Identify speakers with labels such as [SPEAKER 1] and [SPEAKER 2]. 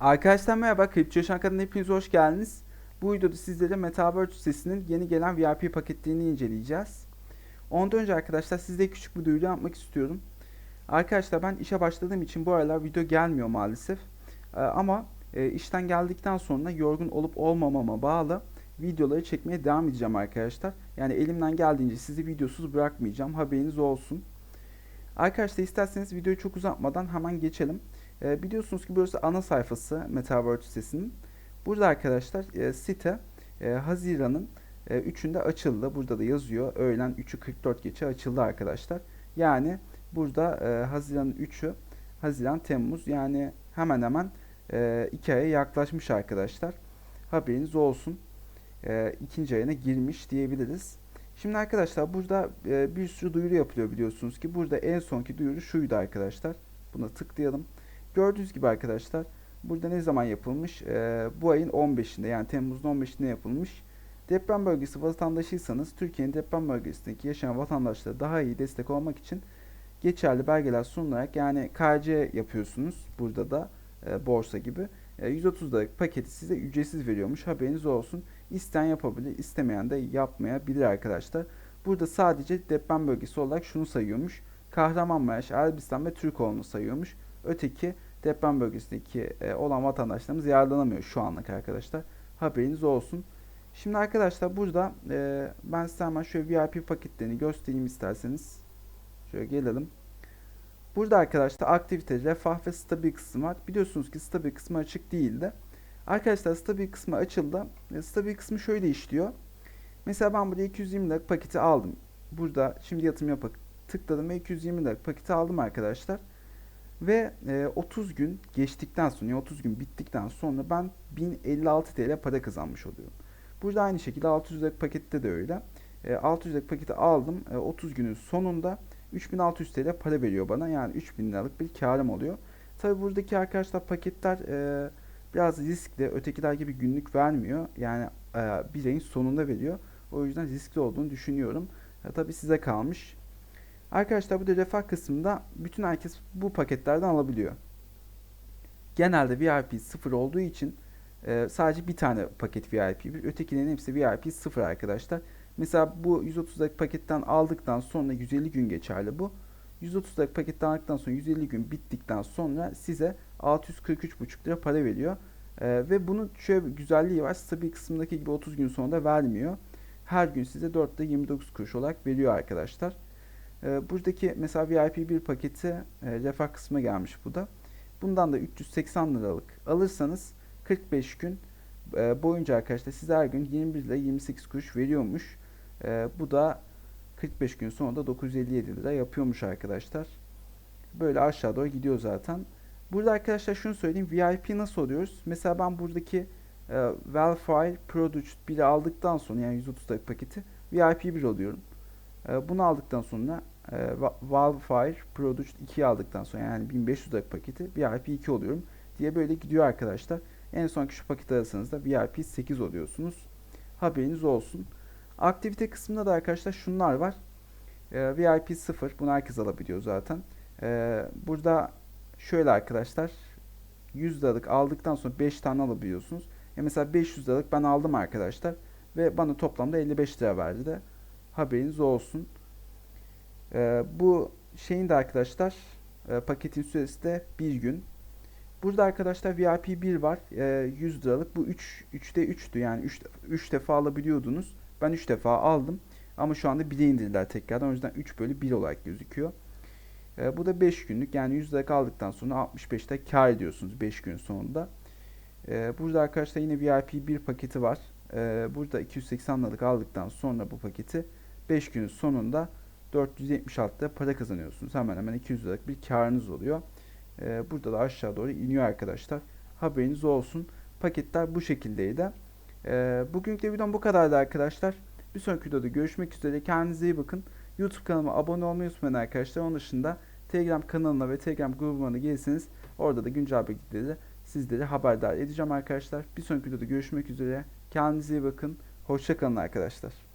[SPEAKER 1] Arkadaşlar merhaba, Kripto Yaşam kanalına hepiniz hoş geldiniz. Bu videoda sizlere Metaverse sitesinin yeni gelen VIP paketlerini inceleyeceğiz. Ondan önce arkadaşlar size küçük bir duyuru yapmak istiyorum. Arkadaşlar ben işe başladığım için bu aralar video gelmiyor maalesef. Ee, ama e, işten geldikten sonra yorgun olup olmamama bağlı videoları çekmeye devam edeceğim arkadaşlar. Yani elimden geldiğince sizi videosuz bırakmayacağım. Haberiniz olsun. Arkadaşlar isterseniz videoyu çok uzatmadan hemen geçelim. E, biliyorsunuz ki burası ana sayfası Metaverse sitesinin. Burada arkadaşlar e, site e, Haziran'ın e, 3'ünde açıldı. Burada da yazıyor. Öğlen 3'ü 44 geçe açıldı arkadaşlar. Yani burada e, Haziran'ın 3'ü Haziran Temmuz yani hemen hemen e, 2 aya yaklaşmış arkadaşlar. Haberiniz olsun. E, ikinci ayına girmiş diyebiliriz. Şimdi arkadaşlar burada e, bir sürü duyuru yapılıyor biliyorsunuz ki. Burada en sonki duyuru şuydu arkadaşlar. Buna tıklayalım. Gördüğünüz gibi arkadaşlar burada ne zaman yapılmış? Ee, bu ayın 15'inde yani Temmuz'un 15'inde yapılmış. Deprem bölgesi vatandaşıysanız Türkiye'nin deprem bölgesindeki yaşayan vatandaşlara daha iyi destek olmak için geçerli belgeler sunularak yani KC yapıyorsunuz burada da e, borsa gibi. E, 130 liralık paketi size ücretsiz veriyormuş haberiniz olsun. İsteyen yapabilir istemeyen de yapmayabilir arkadaşlar. Burada sadece deprem bölgesi olarak şunu sayıyormuş. Kahramanmaraş, Elbistan ve Türkoğlu'nu sayıyormuş. Öteki deprem bölgesindeki e, olan vatandaşlarımız yararlanamıyor şu anlık arkadaşlar. Haberiniz olsun. Şimdi arkadaşlar burada e, ben size hemen şöyle VIP paketlerini göstereyim isterseniz. Şöyle gelelim. Burada arkadaşlar aktivite, refah ve stabil kısmı var. Biliyorsunuz ki stabil kısmı açık değildi. Arkadaşlar stabil kısmı açıldı. E, stabil kısmı şöyle işliyor. Mesela ben burada 220 liralık paketi aldım. Burada şimdi yatırım yapak tıkladım ve 220 liralık paketi aldım arkadaşlar. Ve e, 30 gün geçtikten sonra, yani 30 gün bittikten sonra ben 1056 TL para kazanmış oluyorum. Burada aynı şekilde 600 liralık pakette de öyle. E, 600 liralık paketi aldım. E, 30 günün sonunda 3600 TL para veriyor bana. Yani 3000 liralık bir karım oluyor. Tabi buradaki arkadaşlar paketler e, biraz riskli. Ötekiler gibi günlük vermiyor. Yani e, bir ayın sonunda veriyor. O yüzden riskli olduğunu düşünüyorum. E, tabi size kalmış. Arkadaşlar bu da refah kısmında bütün herkes bu paketlerden alabiliyor. Genelde VIP 0 olduğu için e, sadece bir tane paket VIP bir. Ötekilerin hepsi VIP 0 arkadaşlar. Mesela bu 130 liralık paketten aldıktan sonra 150 gün geçerli bu. 130 liralık paketten aldıktan sonra 150 gün bittikten sonra size 643,5 lira para veriyor. E, ve bunun şöyle bir güzelliği var. Stabil kısmındaki gibi 30 gün sonunda vermiyor. Her gün size 4 lira 29 kuruş olarak veriyor arkadaşlar. E, buradaki mesela VIP 1 paketi e, refah kısmına gelmiş bu da. Bundan da 380 liralık alırsanız 45 gün e, boyunca arkadaşlar size her gün 21 lira 28 kuruş veriyormuş. E, bu da 45 gün sonra da 957 lira yapıyormuş arkadaşlar. Böyle aşağı doğru gidiyor zaten. Burada arkadaşlar şunu söyleyeyim. VIP nasıl oluyoruz? Mesela ben buradaki e, Wellfire Product 1'i aldıktan sonra yani 130 liralık paketi VIP 1 oluyorum. E, bunu aldıktan sonra e, Wildfire Product 2'yi aldıktan sonra yani 1500 liralık paketi VIP 2 oluyorum diye böyle gidiyor arkadaşlar. En sonki şu paketi alırsanız da VIP 8 oluyorsunuz. Haberiniz olsun. Aktivite kısmında da arkadaşlar şunlar var. E, VIP 0 bunu herkes alabiliyor zaten. E, burada şöyle arkadaşlar 100 liralık aldıktan sonra 5 tane alabiliyorsunuz. E mesela 500 liralık ben aldım arkadaşlar ve bana toplamda 55 lira verdi de haberiniz olsun. Ee, bu şeyin de arkadaşlar e, paketin süresi de bir gün. Burada arkadaşlar VIP 1 var. E, 100 liralık. Bu 3 3'te 3'tü. Yani 3 3 defa alabiliyordunuz. Ben 3 defa aldım. Ama şu anda 1'e indirdiler tekrardan. O yüzden 3 bölü 1 olarak gözüküyor. E, bu da 5 günlük. Yani 100 lira aldıktan sonra 65'te kar ediyorsunuz 5 gün sonunda. E, burada arkadaşlar yine VIP 1 paketi var. E, burada 280 liralık aldıktan sonra bu paketi 5 günün sonunda 476'da para kazanıyorsunuz. Hemen hemen 200 liralık bir karınız oluyor. Burada da aşağı doğru iniyor arkadaşlar. Haberiniz olsun. Paketler bu şekildeydi. Ee, bugünkü de videom bu kadardı arkadaşlar. Bir sonraki videoda görüşmek üzere. Kendinize iyi bakın. YouTube kanalıma abone olmayı unutmayın arkadaşlar. Onun dışında Telegram kanalına ve Telegram grubuna gelirseniz orada da güncel bilgileri sizlere haberdar edeceğim arkadaşlar. Bir sonraki videoda görüşmek üzere. Kendinize iyi bakın. Hoşçakalın arkadaşlar.